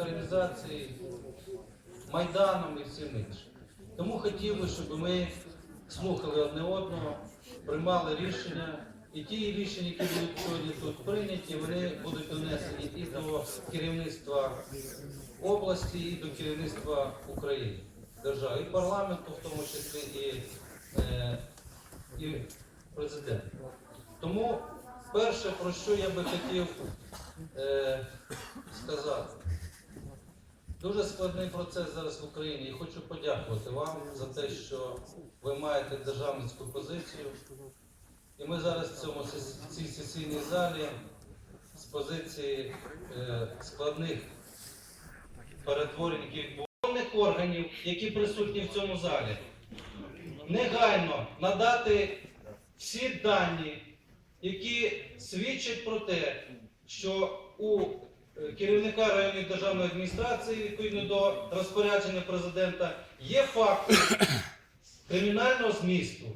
реалізації Майданом і всім іншим. Тому хотів би, щоб ми слухали одне одного, приймали рішення. І ті рішення, які будуть сьогодні тут прийняті, вони будуть донесені і до керівництва області, і до керівництва України, держави, і парламенту, в тому числі і, е, і президента. Тому перше, про що я би хотів е, сказати. Дуже складний процес зараз в Україні і хочу подякувати вам за те, що ви маєте державницьку позицію. І ми зараз в цьому сес- цій сесійній залі з позиції е, складних перетворень яких відбуваних органів, які присутні в цьому залі, негайно надати всі дані, які свідчать про те, що у керівника районної державної адміністрації, відповідно до розпорядження президента, є факти кримінального змісту.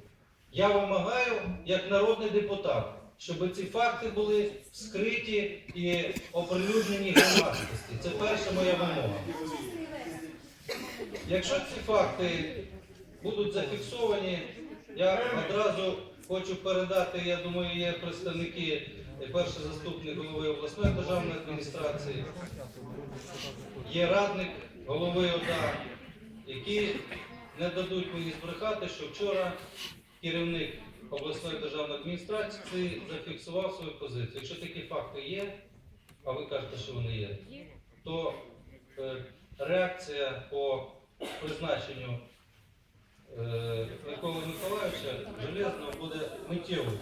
Я вимагаю, як народний депутат, щоб ці факти були вскриті і оприлюднені громадськості. Це перша моя вимога. Якщо ці факти будуть зафіксовані, я одразу хочу передати, я думаю, є представники, е, перший заступник голови обласної державної адміністрації, є радник голови ОДА, які не дадуть мені збрехати, що вчора керівник обласної державної адміністрації зафіксував свою позицію. Якщо такі факти є, а ви кажете, що вони є, то е, реакція по призначенню е, Миколи Миколаївича железного буде миттєвою.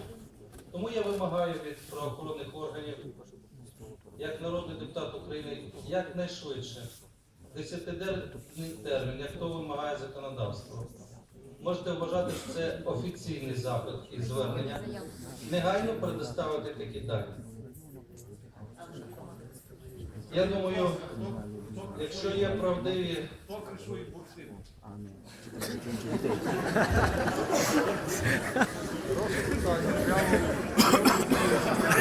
Тому я вимагаю від правоохоронних органів, як народний депутат України, якнайшвидше, десятиденний термін, як то вимагає законодавство. Можете вважати, що це офіційний запит і звернення. Негайно предоставити такі дані. Я думаю, якщо є правдиві зараз маю відповідати. Звичайно знаю. Звичайно знаю, хто про що я говорю.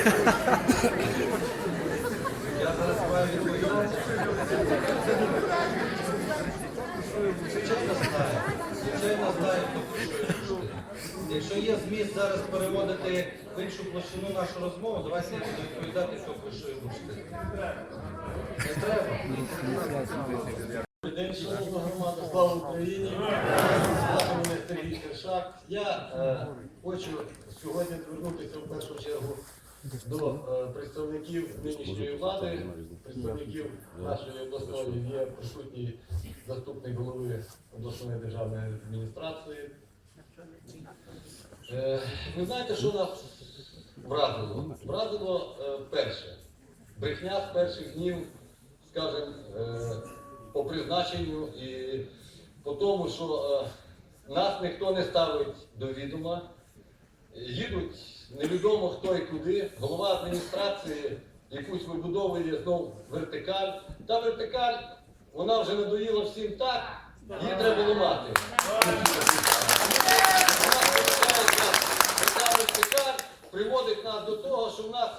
Якщо є зміст зараз переводити в іншу площину нашу розмову, давайте відповідати, що я говорю. Не треба. День, шановна громада, слава Україні! Слава мене Сергій Кершак. Я е, хочу сьогодні звернутися в першу чергу до е, представників нинішньої влади, представників нашої обласної є присутній заступник голови обласної державної адміністрації. Е, ви знаєте, що нас вразило? Вразило е, перше. Брехня з перших днів, скажімо, по призначенню і по тому, що нас ніхто не ставить до відома. Їдуть невідомо хто і куди. Голова адміністрації якусь вибудовує знов вертикаль. Та вертикаль, вона вже надоїла всім так, її треба ламати. Приводить нас до того, що в нас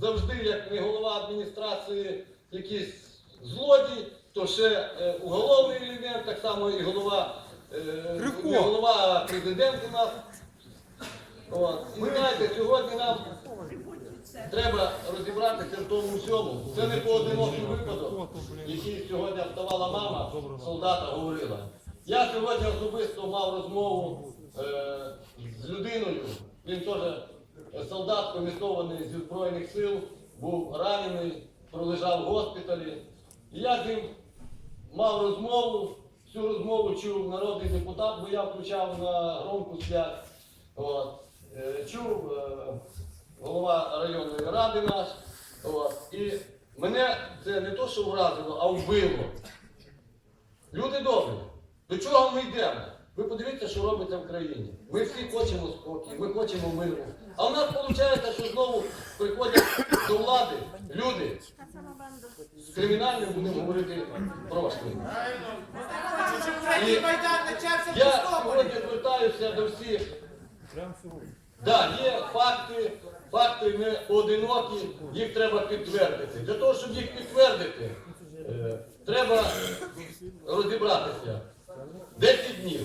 завжди, як не голова адміністрації, якийсь злодій, то ще е, уголовний елемент, так само і голова, е, не голова президент у нас. От. І знаєте, сьогодні нам треба розібратися в тому всьому. Це не поодинокий випадок, який сьогодні вставала мама, солдата говорила. Я сьогодні особисто мав розмову е, з людиною. Він теж солдат комісований зі Збройних сил, був ранений, пролежав в госпіталі. Я з ним мав розмову, всю розмову чув народний депутат, бо я включав на громку связь. От. Е, Чув е, голова районної ради наш. І мене це не то, що вразило, а вбило. Люди добрі, до чого ми йдемо? Ви подивіться, що робиться в країні. Ми всі хочемо спокій, ми хочемо миру. А в нас виходить, що знову приходять до влади люди з кримінальним, будемо говорити, прошлим. І я сьогодні звертаюся до всіх. Да, є факти, факти не одинокі, їх треба підтвердити. Для того, щоб їх підтвердити, е, треба розібратися. 10 днів.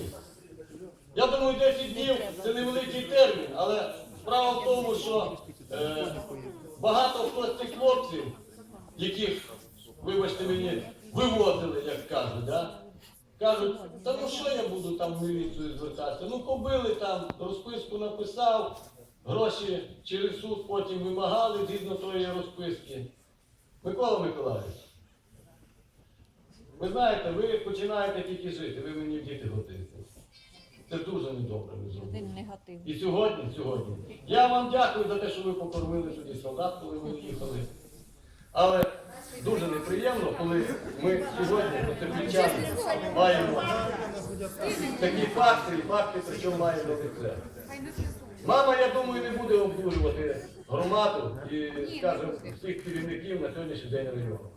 Я думаю, 10 днів це невеликий термін, але справа в тому, що е, багато хто з цих хлопців, яких, вибачте мені, вивозили, як кажуть, да? Кажуть, та ну що я буду там в міліцію звертатися? Ну побили там, розписку написав, гроші через суд потім вимагали згідно тої розписки. Микола Миколаївич, ви знаєте, ви починаєте тільки жити, ви мені в діти готуєте. Це дуже недобре ви зробили. І сьогодні, сьогодні. Я вам дякую за те, що ви покормили тоді солдат, коли ви їхали. Але дуже неприємно, коли ми сьогодні потерпічани маємо такі факти, і факти, причому маємо лице. Мама, я думаю, не буде обдурювати громаду і, скажімо, всіх керівників на сьогоднішній день району.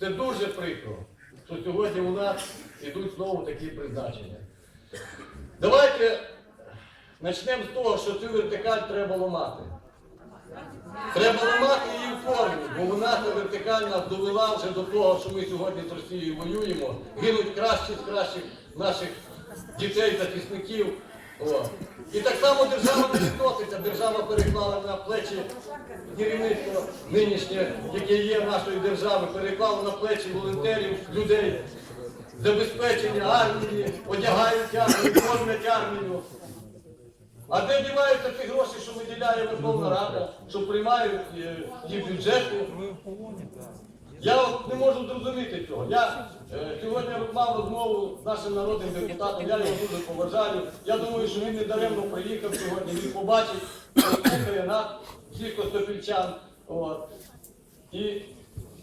Це дуже прикро, що сьогодні у нас ідуть знову такі призначення. Давайте почнемо з того, що цю вертикаль треба ламати. Треба ламати її в формі, бо вона ця вертикаль нас довела вже до того, що ми сьогодні з Росією воюємо, гинуть кращі з кращих наших дітей, захисників. О. І так само держава не відноситься. Держава переклала на плечі керівництво нинішнє, яке є нашої держави, переклала на плечі волонтерів, людей, забезпечення армії, одягають армію, кормлять армію. А де діваються ті гроші, що виділяє Верховна Рада, що приймають е, ті бюджети? Я от не можу зрозуміти цього. Я е, сьогодні мав розмову з нашим народним депутатом, я його дуже поважаю. Я думаю, що він не даремно приїхав сьогодні, він побачить, слухає нас, всіх костопільчан. І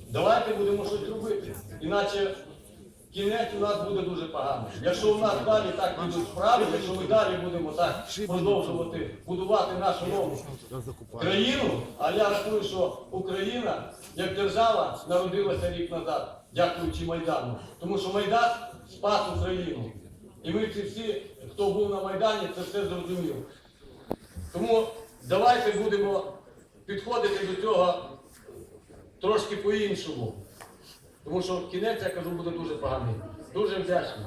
давайте будемо щось робити. Іначе кінець у нас буде дуже поганий. Якщо у нас далі так будуть справи, якщо ми далі будемо так продовжувати будувати нашу нову країну, а я рахую, що Україна як держава народилася рік назад, дякуючи Майдану. Тому що Майдан спас Україну. І ми ці всі, хто був на Майдані, це все зрозумів. Тому давайте будемо підходити до цього трошки по-іншому. Тому що кінець, я кажу, буде дуже поганий. Дуже вдячний.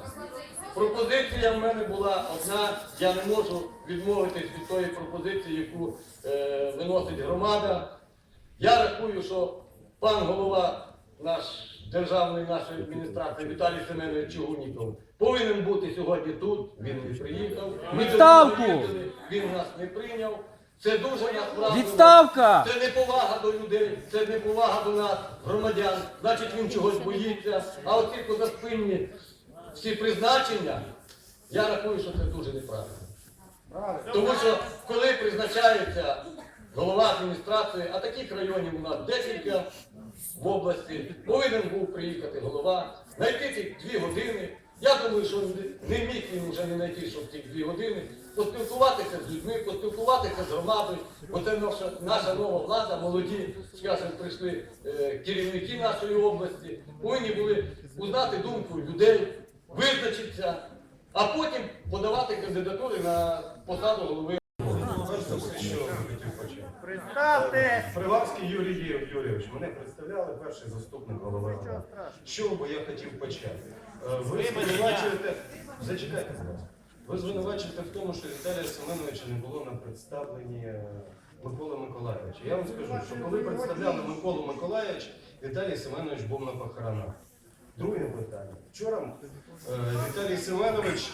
Пропозиція в мене була одна. Я не можу відмовитись від тої пропозиції, яку е, виносить громада. Я рахую, що пан голова наш державної нашої адміністрації Віталій Семенович Чугунніков повинен бути сьогодні тут. Він не приїхав. Ми Відставку! Він нас не прийняв. Це дуже нас вразило. Відставка! Це не повага до людей, це не повага до нас, громадян. Значить, він чогось боїться. А оці позаспинні всі призначення, я рахую, що це дуже неправильно. Тому що коли призначається голова адміністрації, а таких районів у нас декілька в області, повинен був приїхати голова, знайти ці дві години. Я думаю, що не міг він вже не знайти, щоб ці дві години поспілкуватися з людьми, поспілкуватися з громадою, бо це наша, наша нова влада, молоді, скажімо, прийшли е, керівники нашої області, повинні були узнати думку людей, визначитися, а потім подавати кандидатури на посаду голови. Представте! Приварський Юрій Юрійович, мене представляли перший заступник голови ради. Що би я хотів почати? Е, Ви звинувачуєте, зачекайте, будь ласка. Ви звинувачуєте в тому, що Віталія Семеновича не було на представленні е, Миколи Миколаївича. Я вам скажу, що коли представляли Миколу Миколаївич, Віталій Семенович був на похоронах. Друге питання. Вчора е, Віталій Семенович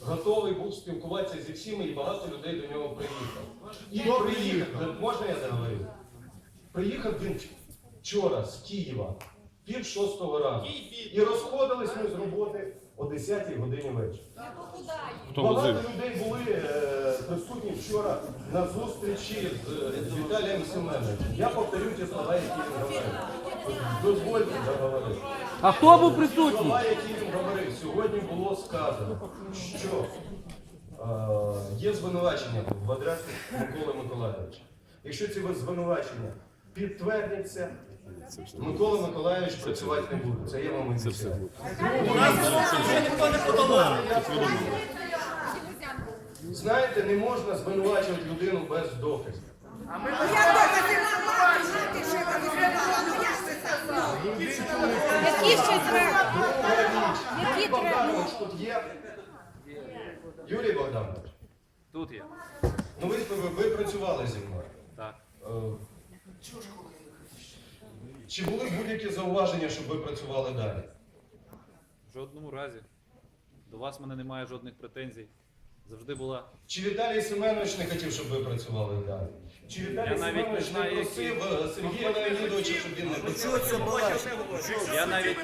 готовий був спілкуватися зі всіми, і багато людей до нього приїхав. І приїхав, можна я договорю? Приїхав він вчора з Києва, пів шостого ранку. І розходились ми з роботи о 10-й годині вечора. Багато людей були е, присутні вчора на зустрічі з, з Віталієм Семеновичем. Я повторю ті слова, які він говорив. Дозвольте договорити. А хто був присутній? Слова, які він говорив, сьогодні було сказано, що е, є звинувачення в адресу Миколи Миколайовича. Якщо ці звинувачення підтвердяться, Микола Миколайович працювати не буде. Це я вам обіцяю. Знаєте, не можна звинувачувати людину без доказів. Я доказів не бачу, що так? Які ще треба? Які треба? Тут є. Юрій Богданович, Тут є. ну ви, ви, ви працювали зі мною. Так. Е, Чи були будь-які зауваження, щоб ви працювали далі? В жодному разі. До вас в мене немає жодних претензій. Завжди була. Чи Віталій Семенович не хотів, щоб ви працювали далі? Чи Віталій Я навіть не Семенович не знаю, просив е, Сергія Леонідовича, щоб він не працював? Я навіть,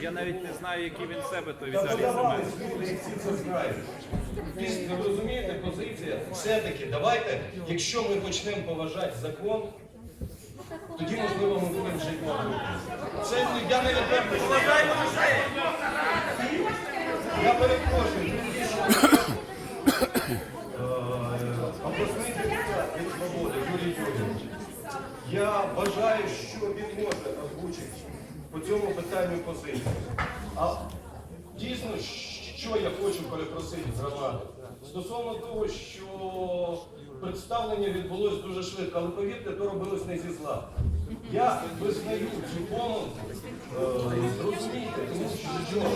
я навіть не знаю, який він себе, Та Віталій подавали Семенович. люди, і всі це знають. Піс- Ви розумієте, позиція? Все-таки давайте, якщо ми почнемо поважати закон, тоді можливо ми будемо жити на. Це я не напевно. Я перепрошую. Обласний від свободи Юрій Юрійович. Я вважаю, що він може озвучити по цьому питанню позицію. А дійсно, що я хочу перепросити з громади? Стосовно того, що представлення відбулось дуже швидко, але повірте, то робилось не зі зла. Я визнаю цю помилку, е, зрозумійте, тому що е,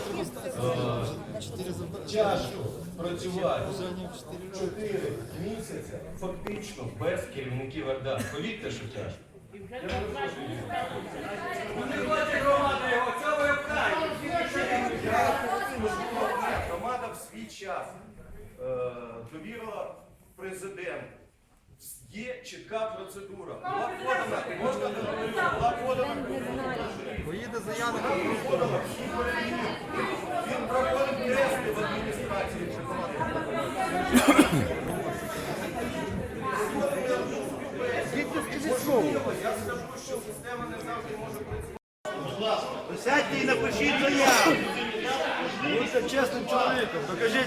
тяжко працювати 4 місяці фактично без керівників РДА. Повірте, що тяжко. Я перепрошую. Громада в свій час е, довірила президенту. Є чітка процедура. Була подана, можна договорити, була подана. Поїде заява. Проходила всі перевірки. Він проходив тести в адміністрації. Я скажу, що система не завжди може працювати. Сядьте і напишіть заяву. Будьте чесним чоловіком, докажіть.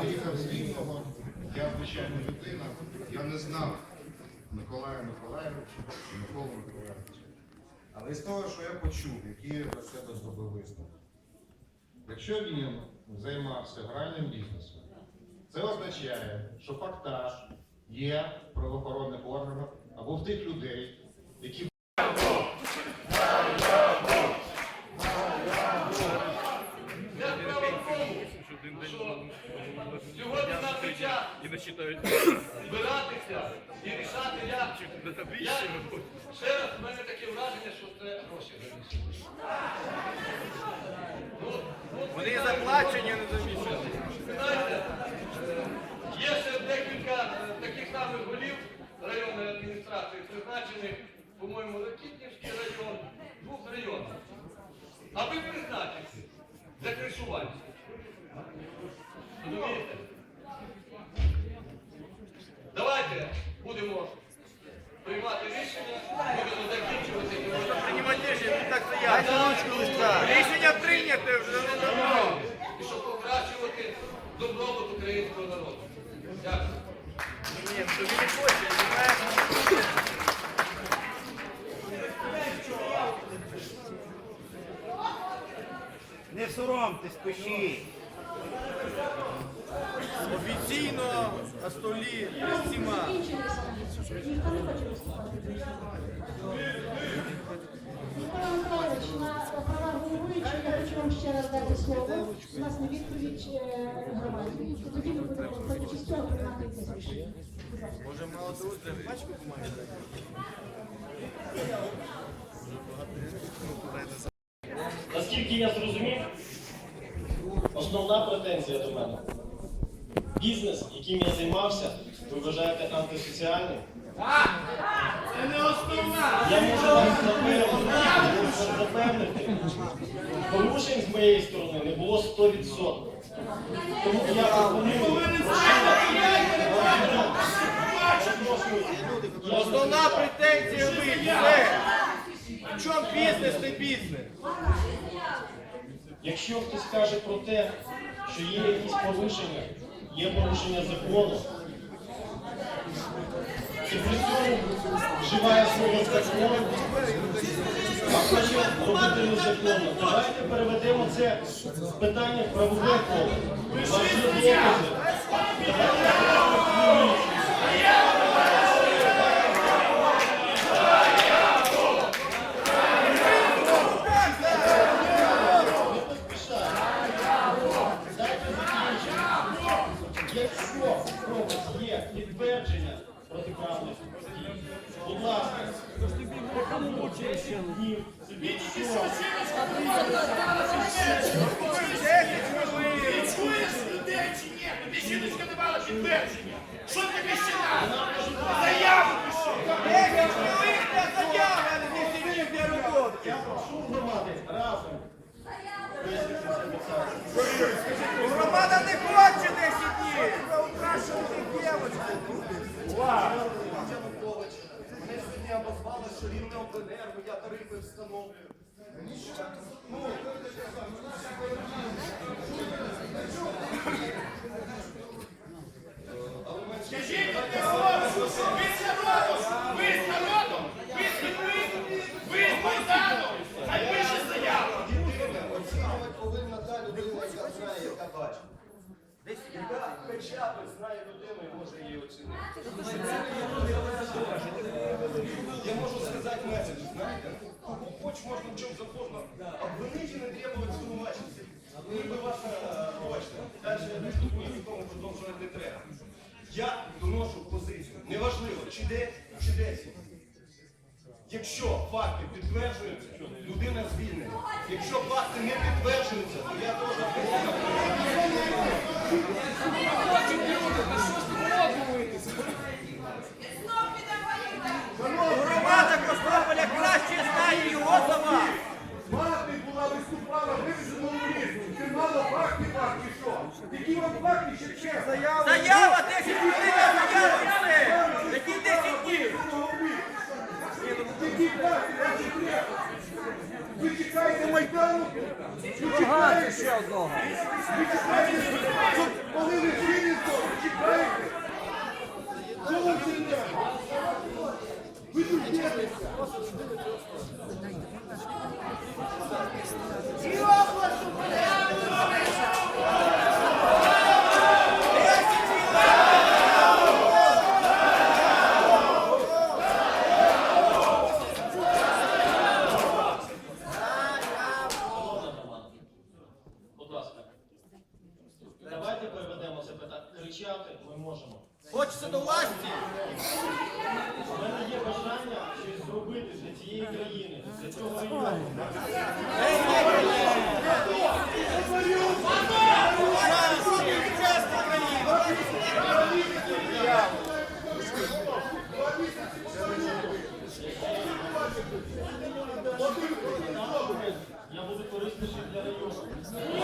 Приїхав з Рівного, я звичайна людина, я не знав Миколая Миколаєвича Миколу Миколаєвича. Але з того, що я почув, які я для себе зробив висновок. Якщо він займався гральним бізнесом, це означає, що фактаж є в правоохоронних органах або в тих людей, які Сьогодні нам час збиратися і рішати, як. Я, ще раз, в мене таке враження, що це гроші. Вони заплачені, не замішані. Знаєте, є ще декілька е, таких самих голів районної адміністрації, призначених, по-моєму, Ракітнівський район, двох районів. А ви призначите для кришування. Розумієте? Давайте будемо приймати рішення, будемо закінчувати. Приймати рішення, так стоять. Дайте ручку листа. Рішення прийняте вже не давно. І щоб покращувати добробут українського народу. Дякую. Ні, тобі не хоче, Не соромтесь, пишіть. Офіційно на столі з всіма. Михайло Михайлович, на правах головуючого я хочу вам ще раз дати слово. У нас не відповідь е, громаді. Тоді ми будемо виходячи з цього приймати якесь рішення. Будь ласка. Може, мало того, бачку бумаги? Наскільки я зрозумів, основна претензія до мене. Бізнес, яким я займався, ви вважаєте антисоціальним? Це не основна! Я можу вас запевнити. Порушень з моєї сторони не було 100%. Тому я пропоную. Основна претензія ви. В чому бізнес не бізнес? Якщо хтось каже про те, що є якісь порушення, є порушення закону, і при цьому вживає слово закон, а хоче робити незаконно. Давайте переведемо це питання в правове коло. Не жіночка давала підтвердження. Що тобі ще треба? Заяву пиши. Ей, заява, а не. Громада не хоче 10 днів. Украшувати дівочку. Обозвали, що рівне обленерго, я тарифи встановлюю. Скажіть одне слово. Ви з народом. Ви з народом. Ви з людьми. Ви з Майданом. Хай пише заяву. Оцінювати повинна та людина, яка знає, яка бачить. Яка хоча знає людину і може її оцінити. Я можу сказати меседж, знаєте, хоч можна в чому завгодно обвинити і не требувати звинувачення. Ніби ваша, пробачте, далі я в тому, продовжувати не треба. Я доношу позицію. Неважливо, чи 9, чи 10. Якщо факти підтверджуються, людина звільнена. Якщо факти не підтверджуються, то я теж Громада Кострополя краще знає його за вас. Мати була виступала, вивезена у ліс. Ти мало факти, факти, що? Які вам факти ще чесно? Заява 10 хвилин, заява і все. Які 10 днів? Ви чекаєте Майдану? Ви чекаєте? ще одного. Ви чекаєте, щоб коли ви ви чекаєте? Це? Ви тут дивитеся. Шановна громада, будь ласка, давайте переведемо це питання. Кричати ми можемо. Хочеться до власті. У мене є бажання щось зробити для цієї країни, для цього району. Я буду корисніший для району.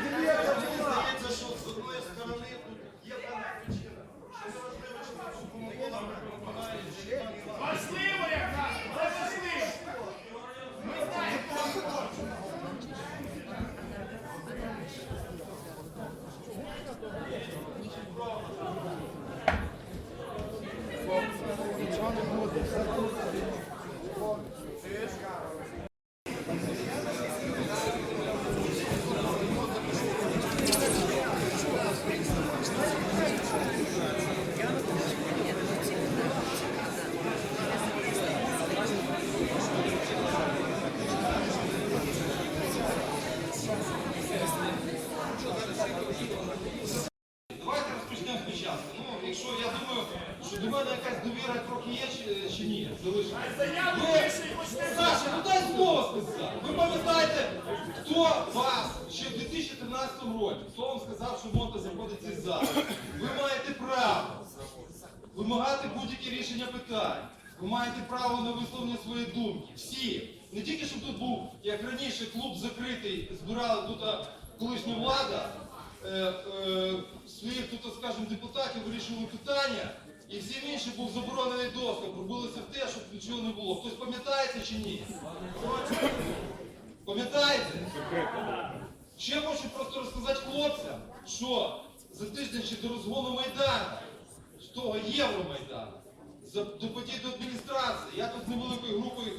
Здається, що з одної сторони тут є певна причина. Що неважливо, чи ти цю помилку допомагаєш, чи ні. Важливо, як нас. Це важливо. Ми знаємо. Давайте розпочнемо спочатку. Ну, якщо я думаю, що до мене якась довіра трохи є чи, чи ні, залишиться. Заяву пише і почне Саша, ну дай знову сказати. Ви Хто вас ще в 2013 році словом сказав, що можна заходити в цей зал? Ви маєте право вимагати будь-які рішення питань. Ви маєте право на висловлення своєї думки. Всі. Не тільки щоб тут був, як раніше, клуб закритий, збирала тут колишня влада, е, е, своїх тут, скажімо, депутатів вирішували питання, і всім іншим був заборонений доступ, робилося в те, щоб нічого не було. Хтось пам'ятає це чи ні? Пам'ятаєте? Ще хочу просто розказати хлопцям, що за тиждень ще до розгону Майдану, з того Євромайдану, за, до подій до адміністрації, я тут з невеликою групою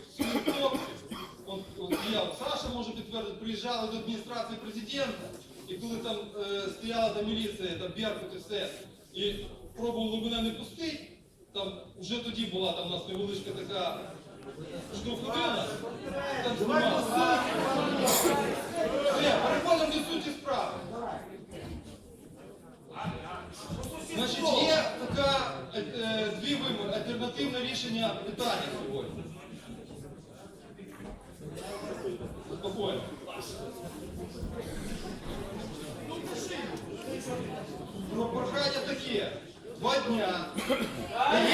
хлопців, Саша може підтвердити, приїжджали до адміністрації президента, і коли там е, стояла там міліція, там Беркут і все, і пробували мене не пустити, там вже тоді була там у нас невеличка така штовховина, там переходимо до суті справи. Значить, є така е, е, дві вимоги, альтернативне рішення питання сьогодні. Спокійно. 아니야. 아니야.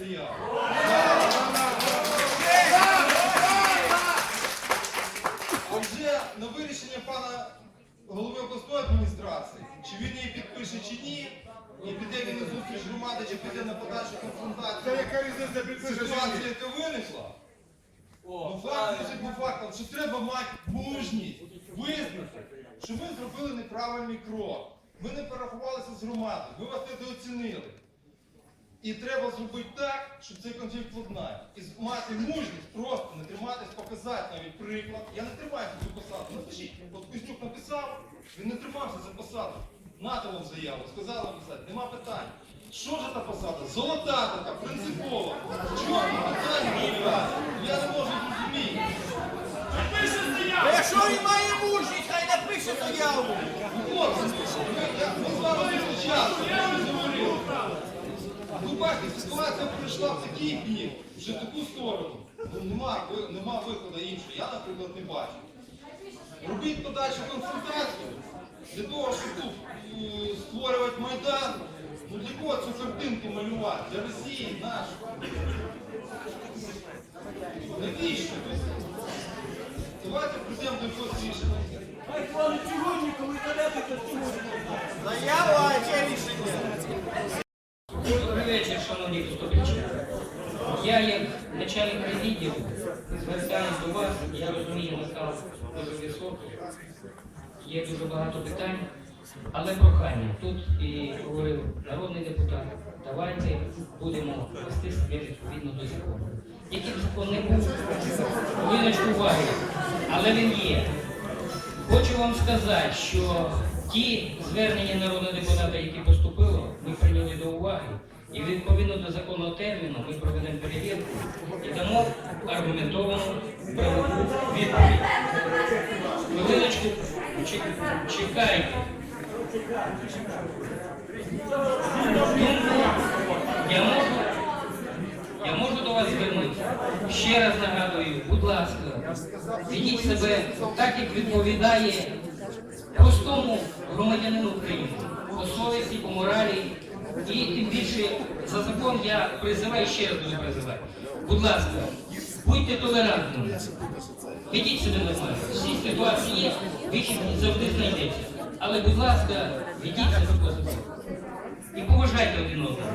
Має написати. А вже на вирішення пана голови обласної адміністрації, чи він її підпише чи ні, і піде він на зустріч громади, чи піде на подальшу конфронтацію. Яка різниця підпише Ситуація, яка виникла, ну факт лежить не фактом, що треба мати мужність визнати, що ми зробили неправильний крок. Ми не порахувалися з громадою, ми вас недооцінили. І треба зробити так, щоб цей конфлікт ладнав. І мати мужність просто не триматись, показати навіть приклад. Я не тримаюся за посаду. Напишіть, от Костюк написав, він не тримався за посаду. Нате вам заяву, сказали написати, нема питань. Що ж та посада? Золота така, принципова. Чого питання? Я не можу зрозуміти. Якщо він має мужність, хай напише заяву. Хлопці, ми, з вами зустрічалися, ми не говорили. Ну бачите, ситуація прийшла в такий бік, вже в таку сторону. Ну нема, ви- нема виходу іншого. Я, наприклад, не бачу. Робіть подальшу консультацію для того, щоб тут е, створювати майдан. Ну для кого цю картинку малювати? Для Росії, нашої. Навіщо? Давайте прийдемо до якогось рішення. Заяву, а ще рішення. Вечір, шановні виступачі. Я як начальник відділу звертаюся до вас, я розумію, настав дуже високий, є дуже багато питань, але прохання. Тут і говорив народний депутат, давайте будемо вести себе відповідно до закону. Який б закон не був, хвилиночку уваги, але він є. Хочу вам сказати, що ті звернення народного депутата, які поступили, ми прийняли до уваги. І відповідно до законного терміну ми проведемо перевірку і дамо аргументовану правову відповідь. Хвилиночку, чекайте. Я можу, я можу до вас звернутися. Ще раз нагадую, будь ласка, ведіть себе так, як відповідає простому громадянину України по совісті, по моралі І тим більше за закон я призиваю ще раз дуже призиваю. Будь ласка, будьте толерантними. Ведіть себе нормально. Всі ситуації є, вихід завжди знайдеться. Але, будь ласка, ведіть себе по. І поважайте один одного.